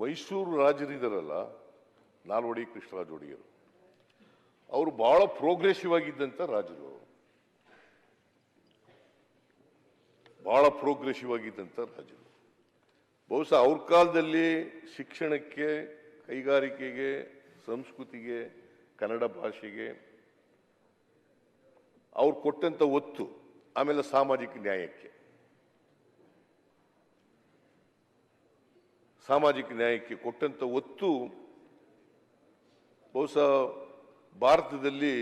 ಮೈಸೂರು ರಾಜರಿದ್ದಾರಲ್ಲ ನಾಲ್ವಡಿ ಕೃಷ್ಣರಾಜ ಒಡೆಯರು. ಅವರು ಬಹಳ ಪ್ರೋಗ್ರೆಸಿವ್ ಆಗಿದ್ದಂಥ ರಾಜರು ಬಹಳ ಪ್ರೋಗ್ರೆಸಿವ್ ಆಗಿದ್ದಂಥ ರಾಜರು. ಬಹುಶಃ ಅವ್ರ ಕಾಲದಲ್ಲಿ ಶಿಕ್ಷಣಕ್ಕೆ, ಕೈಗಾರಿಕೆಗೆ, ಸಂಸ್ಕೃತಿಗೆ, ಕನ್ನಡ ಭಾಷೆಗೆ ಅವ್ರು ಕೊಟ್ಟಂಥ ಒತ್ತು, ಆಮೇಲೆ ಸಾಮಾಜಿಕ ನ್ಯಾಯಕ್ಕೆ. ಸಾಮಾಜಿಕ ನ್ಯಾಯಕ್ಕೆ ಕೊಟ್ಟಂತ ಒತ್ತು ಬಹುಶಃ ಭಾರತದಲ್ಲಿ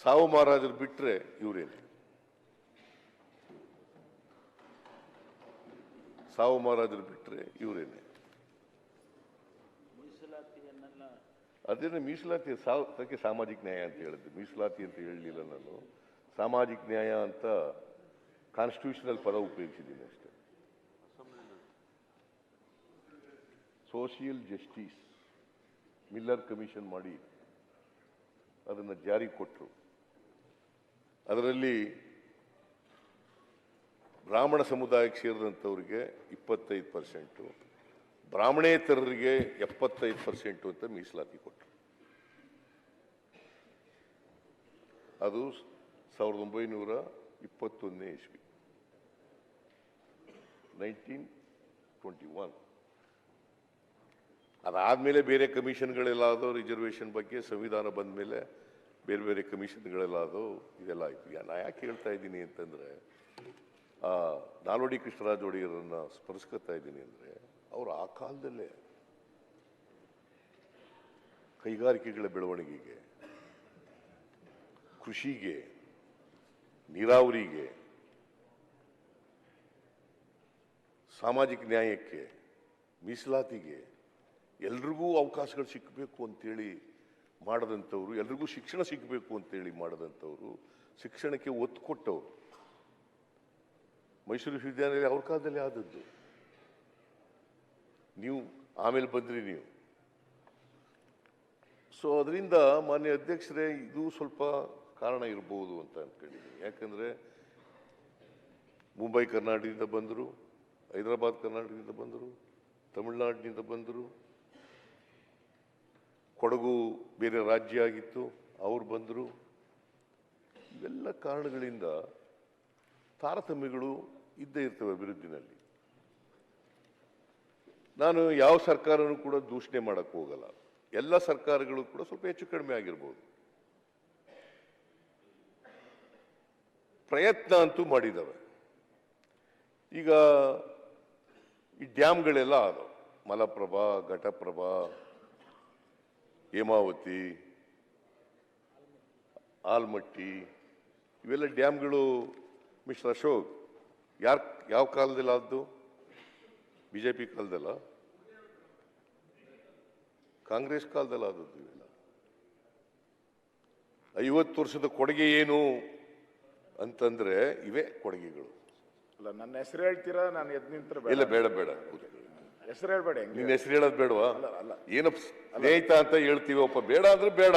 ಸಾವು ಮಹಾರಾಜರು ಬಿಟ್ಟರೆ ಇವರೇನೆ? ಸಾವು ಮಹಾರಾಜರು ಬಿಟ್ಟರೆ ಇವರೇನೆ? ಅದೇನು ಮೀಸಲಾತಿ, ಸಾವ್, ಅದಕ್ಕೆ ಸಾಮಾಜಿಕ ನ್ಯಾಯ ಅಂತ ಹೇಳಿದ್ದು. ಮೀಸಲಾತಿ ಅಂತ ಹೇಳಲಿಲ್ಲ ನಾನು. ಸಾಮಾಜಿಕ ನ್ಯಾಯ ಅಂತ ಕಾನ್ಸ್ಟಿಟ್ಯೂಷನಲ್ ಪದ ಉಪಯೋಗಿಸಿದ್ದೀನಿ ಅಷ್ಟೇ. ಸೋಷಿಯಲ್ ಜಸ್ಟಿಸ್ ಮಿಲ್ಲರ್ ಕಮಿಷನ್ ಮಾಡಿ ಅದನ್ನು ಜಾರಿ ಕೊಟ್ಟರು ಅದರಲ್ಲಿ ಬ್ರಾಹ್ಮಣ ಸಮುದಾಯಕ್ಕೆ ಸೇರಿದಂಥವ್ರಿಗೆ ಇಪ್ಪತ್ತೈದು ಪರ್ಸೆಂಟು, ಬ್ರಾಹ್ಮಣೇತರರಿಗೆ ಎಪ್ಪತ್ತೈದು ಪರ್ಸೆಂಟು ಅಂತ ಮೀಸಲಾತಿ ಕೊಟ್ಟರು ಅದು ಸಾವಿರದ ಒಂಬೈನೂರ ಇಪ್ಪತ್ತೊಂದನೇ ಇಸ್ವಿ. Nineteen twenty one. ಅದಾದ್ಮೇಲೆ ಬೇರೆ ಕಮಿಷನ್ಗಳೆಲ್ಲ ಆದವು ರಿಸರ್ವೇಷನ್ ಬಗ್ಗೆ ಸಂವಿಧಾನ ಬಂದ ಮೇಲೆ ಬೇರೆ ಬೇರೆ ಕಮಿಷನ್ಗಳೆಲ್ಲಾದವು, ಇದೆಲ್ಲ ಆಯಿತು. ನಾನು ಯಾಕೆ ಹೇಳ್ತಾ ಇದ್ದೀನಿ ಅಂತಂದರೆ ನಾಲ್ವಡಿ ಕೃಷ್ಣರಾಜ ಒಡೆಯರನ್ನು ಸ್ಮರಿಸ್ಕೊತಾ ಇದ್ದೀನಿ ಅಂದರೆ, ಅವರು ಆ ಕಾಲದಲ್ಲೇ ಕೈಗಾರಿಕೆಗಳ ಬೆಳವಣಿಗೆಗೆ, ಕೃಷಿಗೆ, ನೀರಾವರಿಗೆ, ಸಾಮಾಜಿಕ ನ್ಯಾಯಕ್ಕೆ, ಮೀಸಲಾತಿಗೆ ಎಲ್ರಿಗೂ ಅವಕಾಶಗಳು ಸಿಕ್ಕಬೇಕು ಅಂತೇಳಿ ಮಾಡದಂಥವ್ರು, ಎಲ್ರಿಗೂ ಶಿಕ್ಷಣ ಸಿಗಬೇಕು ಅಂತೇಳಿ ಮಾಡದಂಥವ್ರು ಶಿಕ್ಷಣಕ್ಕೆ ಒತ್ತು ಕೊಟ್ಟವರು. ಮೈಸೂರು ವಿಶ್ವವಿದ್ಯಾನಿಲಯ ಅವ್ರ ಕಾಲದಲ್ಲಿ ಆದದ್ದು. ನೀವು ಆಮೇಲೆ ಬಂದ್ರಿ ನೀವು. ಸೊ ಅದರಿಂದ ಮಾನ್ಯ ಅಧ್ಯಕ್ಷರೇ, ಇದು ಸ್ವಲ್ಪ ಕಾರಣ ಇರ್ಬೋದು ಅಂತ ಅಂದ್ಕೊಂಡಿದ್ದೀನಿ ಯಾಕಂದರೆ ಮುಂಬೈ, ಕರ್ನಾಟಕದಿಂದ ಬಂದರು, ಹೈದರಾಬಾದ್, ಕರ್ನಾಟಕದಿಂದ ಬಂದರು, ತಮಿಳುನಾಡಿನಿಂದ ಬಂದರು ಕೊಡಗು ಬೇರೆ ರಾಜ್ಯ ಆಗಿತ್ತು, ಅವ್ರು ಬಂದರು. ಇವೆಲ್ಲ ಕಾರಣಗಳಿಂದ ತಾರತಮ್ಯಗಳು ಇದ್ದೇ ಇರ್ತವೆ ಅಭಿವೃದ್ಧಿನಲ್ಲಿ. ನಾನು ಯಾವ ಸರ್ಕಾರನೂ ಕೂಡ ದೂಷಣೆ ಮಾಡಕ್ ಹೋಗಲ್ಲ. ಎಲ್ಲ ಸರ್ಕಾರಗಳು ಕೂಡ ಸ್ವಲ್ಪ ಹೆಚ್ಚು ಕಡಿಮೆ ಆಗಿರ್ಬೋದು. ಪ್ರಯತ್ನ ಅಂತೂ ಮಾಡಿದವೆ. ಈಗ ಈ ಡ್ಯಾಮ್ಗಳೆಲ್ಲ ಆದವು. ಮಲಪ್ರಭಾ, ಘಟಪ್ರಭಾ ಹೇಮಾವತಿ ಆಲ್ಮಟ್ಟಿ ಇವೆಲ್ಲ ಡ್ಯಾಮ್ಗಳು ಮಿಸ್ಟರ್ ಅಶೋಕ್ ಯಾರು ಯಾವ ಕಾಲದಲ್ಲಿ ಆದ್ದು? ಪಿ ಕಾಲದಲ್ಲ? ಕಾಂಗ್ರೆಸ್ ಕಾಲದಲ್ಲಿ ಆದದ್ದು ಇವೆಲ್ಲ. ಐವತ್ತು ವರ್ಷದ ಕೊಡುಗೆ ಏನು ಅಂತಂದ್ರೆ ಇವೇ ಕೊಡುಗೆಗಳು. ಅಲ್ಲ ನನ್ನ ಹೆಸರು ಹೇಳ್ತೀರಾ? ನಾನು ಎದ್ ನಿಂತರ ಇಲ್ಲ ಬೇಡ ಬೇಡ. ಹೆಸರು ಹೇಳ್ಬೇಡಿ ನಿನ್ನ ಹೆಸರು ಹೇಳೋದು ಬೇಡವಾ? ಅಲ್ಲ, ಅಲ್ಲ. ಏನಪ್ಪ ಸ್ನೇಹಿತ ಅಂತ ಹೇಳ್ತೀವಪ್ಪ? ಬೇಡ ಅಂದ್ರೆ ಬೇಡ.